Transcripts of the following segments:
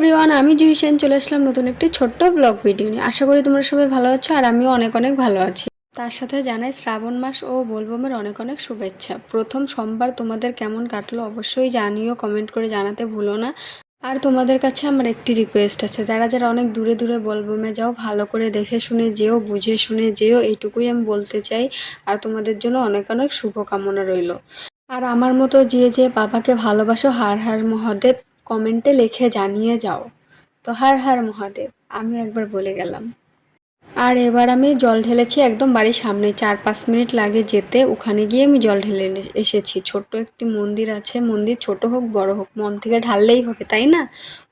Everyone আমি জুহি সেন চলে আসলাম নতুন একটি ছোট্ট ব্লগ ভিডিও নিয়ে। আশা করি তোমরা সবাই ভালো আছো আর আমিও অনেক অনেক ভালো আছি। তার সাথে জানাই, শ্রাবণ মাস ও বোলবমের অনেক অনেক শুভেচ্ছা। প্রথম সোমবার তোমাদের কেমন কাটলো অবশ্যই জানিও কমেন্ট করে জানাতে ভুলো না। আর তোমাদের কাছে আমার একটি রিকোয়েস্ট আছে। যারা যারা অনেক দূরে দূরে বলবমে যাও, ভালো করে দেখে শুনে যেও, বুঝে শুনে যেও, এইটুকুই আমি বলতে চাই। আর তোমাদের জন্য অনেক অনেক শুভকামনা রইল। আর আমার মতো যে যে বাবাকে ভালোবাসো, হার হার মহাদেব কমেন্টে লিখে জানিয়ে যাও। তো হার হার মহাদেব আমি একবার বলে গেলাম। আর এবার আমি জল ঢেলেছি একদম বাড়ির সামনে, চার পাঁচ মিনিট লাগে যেতে। ওখানে গিয়ে আমি জল ঢেলে এসেছি। ছোট্ট একটি মন্দির আছে, মন্দির ছোট হোক, বড় হোক, মন থেকে ঢাললেই হবে, তাই না?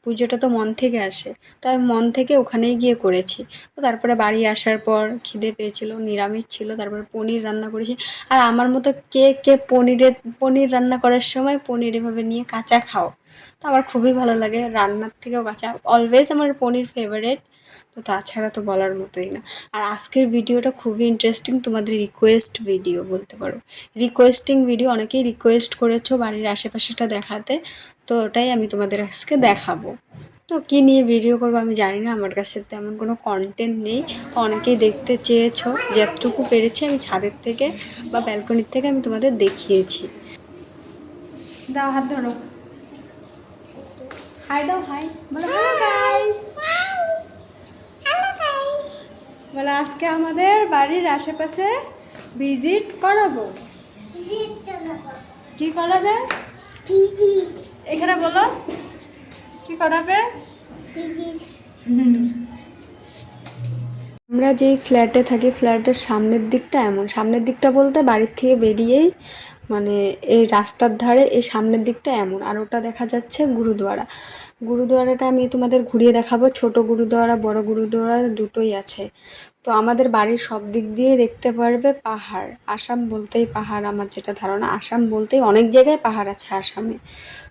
পুজোটা তো মন থেকে আসে। তো আমি মন থেকে ওখানেই গিয়ে করেছি। তো তারপরে বাড়ি আসার পর খিদে পেয়েছিল, নিরামিষ ছিল, তারপরে পনির রান্না করেছি। আর আমার মতো কে কে পনিরের পনির রান্না করার সময় পনির এভাবে নিয়ে কাঁচা খাও? তো আমার খুবই ভালো লাগে, রান্নার থেকেও কাঁচা। অলওয়েজ আমার পনির ফেভারেট তো তাছাড়া তো বলার মতোই না। আর আজকের ভিডিওটা খুবই ইন্টারেস্টিং তোমাদের রিকোয়েস্ট ভিডিও বলতে পারো। রিকোয়েস্টিং ভিডিও অনেকেই রিকোয়েস্ট করেছ বাড়ির আশেপাশেটা দেখাতে, তো ওটাই আমি তোমাদের আজকে দেখাবো। তো কী নিয়ে ভিডিও করব আমি জানি না, আমার কাছে তেমন কোনো কন্টেন্ট নেই। তো অনেকেই দেখতে চেয়েছো যতটুকু পেরেছি আমি ছাদের থেকে বা ব্যালকনির থেকে আমি তোমাদের দেখিয়েছি। দাও হাত ধরো। হাই দাও হাই বলো হ্যালো গাইস বলে আজকে আমাদের বাড়ির আশেপাশে ভিজিট করাবো। কি করাবে? এখানে বলো কি করাবে? আমরা যেই ফ্ল্যাটে থাকি ফ্ল্যাটের সামনের দিকটা এমন। সামনের দিকটা বলতে বাড়ির থেকে বেরিয়েই মানে এই রাস্তার ধারে এই সামনের দিকটা এমন। আর ওটা দেখা যাচ্ছে গুরুদুয়ারা। গুরুদুয়ারাটা আমি তোমাদের ঘুরিয়ে দেখাবো। ছোট গুরুদুয়ারা, বড় গুরুদুয়ারা দুটোই আছে। তো আমাদের বাড়ির সব দিক দিয়ে দেখতে পারবে পাহাড়। আসাম বলতেই পাহাড় আমার যেটা ধারণা। আসাম বলতেই অনেক জায়গায় পাহাড় আছে আসামে।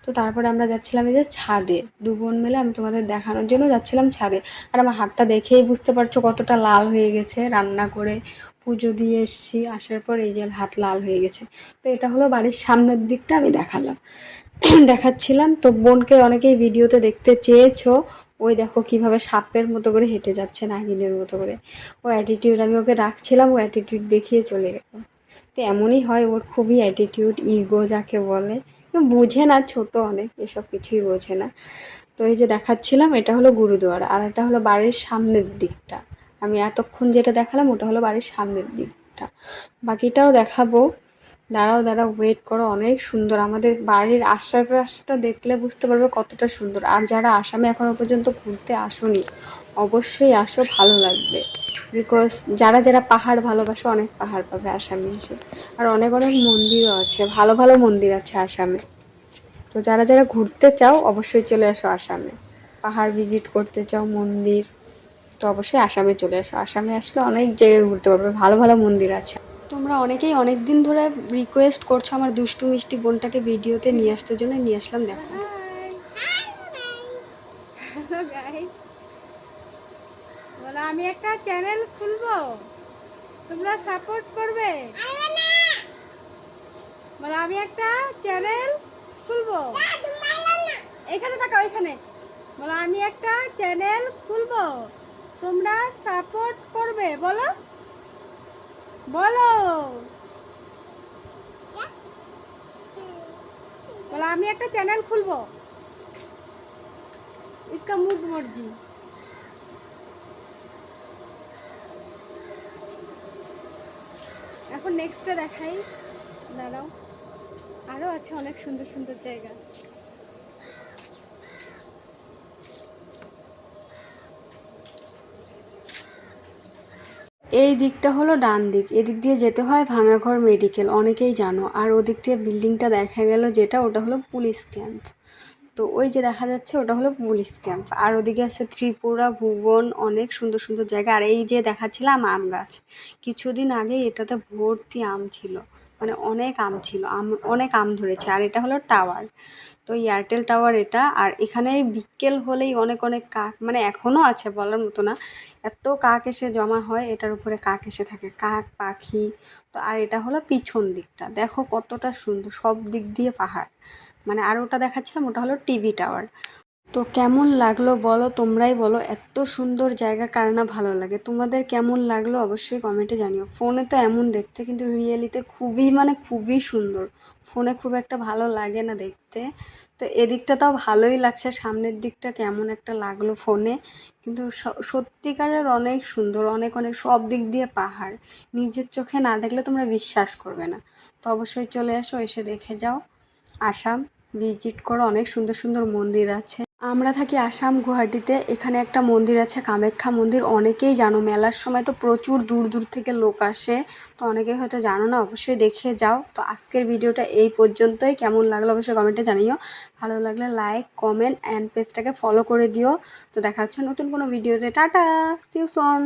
তো তারপরে আমরা যাচ্ছিলাম এই যে ছাদে। দু বোন মিলে আমি তোমাদের দেখানোর জন্য যাচ্ছিলাম ছাদে। আর আমার হাতটা দেখেই বুঝতে পারছ কতটা লাল হয়ে গেছে। রান্না করে পুজো দিয়ে এসছি। আসার পর এই যে হাত লাল হয়ে গেছে। তো এটা হলো বাড়ির সামনের দিকটা আমি দেখালাম। দেখাচ্ছিলাম। তো বোনকে অনেকেই ভিডিওতে দেখতে চেয়েছো। ওই দেখো কীভাবে সাপের মতো করে হেঁটে যাচ্ছে, নাগিনের মতো করে। ও অ্যাটিটিউড আমি ওকে রাখছিলাম, ও অ্যাটিটিউড দেখিয়ে চলে গেল। তো এমনই হয়, ওর খুবই অ্যাটিটিউড ইগো যাকে বলে। বুঝে না, ছোট অনেক, এসব কিছুই বোঝে না। তো এই যে দেখাচ্ছিলাম, এটা হলো গুরুদুয়ারা। আর এটা হলো বাড়ির সামনের দিকটা। আমি এতক্ষণ যেটা দেখালাম, ওটা হলো বাড়ির সামনের দিকটা। বাকিটাও দেখাবো। দাঁড়াও দাঁড়াও ওয়েট করো, অনেক সুন্দর। আমাদের বাড়ির আশেপাশটা দেখলে বুঝতে পারবে কতটা সুন্দর। আর যারা আসামে এখনও পর্যন্ত ঘুরতে আসোনি, অবশ্যই আসো, ভালো লাগবে। বিকজ যারা যারা পাহাড় ভালোবাসে, অনেক পাহাড় পাবে আসামে এসে। আর অনেক অনেক মন্দিরও আছে, ভালো ভালো মন্দির আছে আসামে। তো যারা যারা ঘুরতে চাও, অবশ্যই চলে আসো আসামে। পাহাড় ভিজিট করতে চাও, মন্দির, তো অবশ্যই আসামে চলে আসো। আসামে আসলে অনেক জায়গায় ঘুরতে পারবে, ভালো ভালো মন্দির আছে। তোমরা অনেকেই অনেক দিন ধরে রিকোয়েস্ট করছ আমার দুষ্টু মিষ্টি বোনটাকে ভিডিওতে নিয়ে আসতে জন্য, নিয়ে আসলাম, দেখো। বলো, আমি একটা চ্যানেল খুলবো? তোমরা সাপোর্ট করবে? বলো, আমি একটা চ্যানেল খুলবো? এখানে তাকাও এখানে। বলো, আমি একটা চ্যানেল খুলবো? তোমরা সাপোর্ট করবে, বলো। বলো বলো আমি একটা চ্যানেল খুলবো इसका मूड मर्जी এখন নেক্সটটা দেখাই দাঁড়াও আরও আছে অনেক সুন্দর সুন্দর জায়গা এই দিকটা হলো ডান দিক। এদিক দিয়ে যেতে হয় ভাঙাঘর মেডিকেল, অনেকেই জানো। আর ওদিক দিয়ে বিল্ডিংটা দেখা গেল যেটা, ওটা হলো পুলিশ ক্যাম্প। তো ওই যে দেখা যাচ্ছে, ওটা হলো পুলিশ ক্যাম্প। আর ওদিকে আছে ত্রিপুরা, ভুবন, অনেক সুন্দর সুন্দর জায়গা। আর এই যে দেখাচ্ছিলাম আম গাছ, কিছুদিন আগে এটাতে ভর্তি আম ছিল। মানে অনেক আম ছিল, আম, অনেক আম ধরেছে। আর এটা হলো টাওয়ার। তো এয়ারটেল টাওয়ার এটা, আর এখানে বিকেল হলেই অনেক অনেক কাক মানে এখনও আছে বলার মতো না, এত কাক এসে জমা হয়, এটার উপরে কাক এসে থাকে, কাক, পাখি। তো আর এটা হলো পিছন দিকটা। দেখো কতটা সুন্দর, সব দিক দিয়ে পাহাড়। মানে আর ওটা দেখাচ্ছিলাম, ওটা হলো টিভি টাওয়ার তো কেমন লাগল বলো? তোমরাই বলো। এত সুন্দর জায়গা, কার না ভালো লাগে? তোমাদের কেমন লাগল অবশ্যই কমেন্টে জানিও। ফোনে তো এমন দেখতে, কিন্তু রিয়েলিতে খুবই মানে খুবই সুন্দর। ফোনে খুব একটা ভালো লাগে না দেখতে। তো এদিকটা তাও ভালোই লাগছে, সামনের দিকটা কেমন একটা লাগল ফোনে। কিন্তু সত্যিকারের অনেক সুন্দর, অনেক অনেক সব দিক দিয়ে পাহাড়। নিজের চোখে না দেখলে তোমরা বিশ্বাস করবে না। তো অবশ্যই চলে আসো এসে দেখে যাও। আসাম ভিজিট করো, অনেক সুন্দর সুন্দর মন্দির আছে। আমরা থাকি আসাম গুয়াহাটিতে, এখানে একটা মন্দির আছে, কামাখ্যা মন্দির। অনেকেই জানো, মেলার সময় তো প্রচুর দূর দূর থেকে লোক আসে, তো অনেকেই হয়তো জানো না, অবশ্যই দেখে যাও। তো আজকের ভিডিওটা এই পর্যন্তই, কেমন লাগল অবশ্যই কমেন্টে জানিও। ভালো লাগলে লাইক, কমেন্ট, অ্যান্ড পেজটাকে ফলো করে দিও। তো দেখা হচ্ছে নতুন কোনো ভিডিওতে। টাটা সিউ সন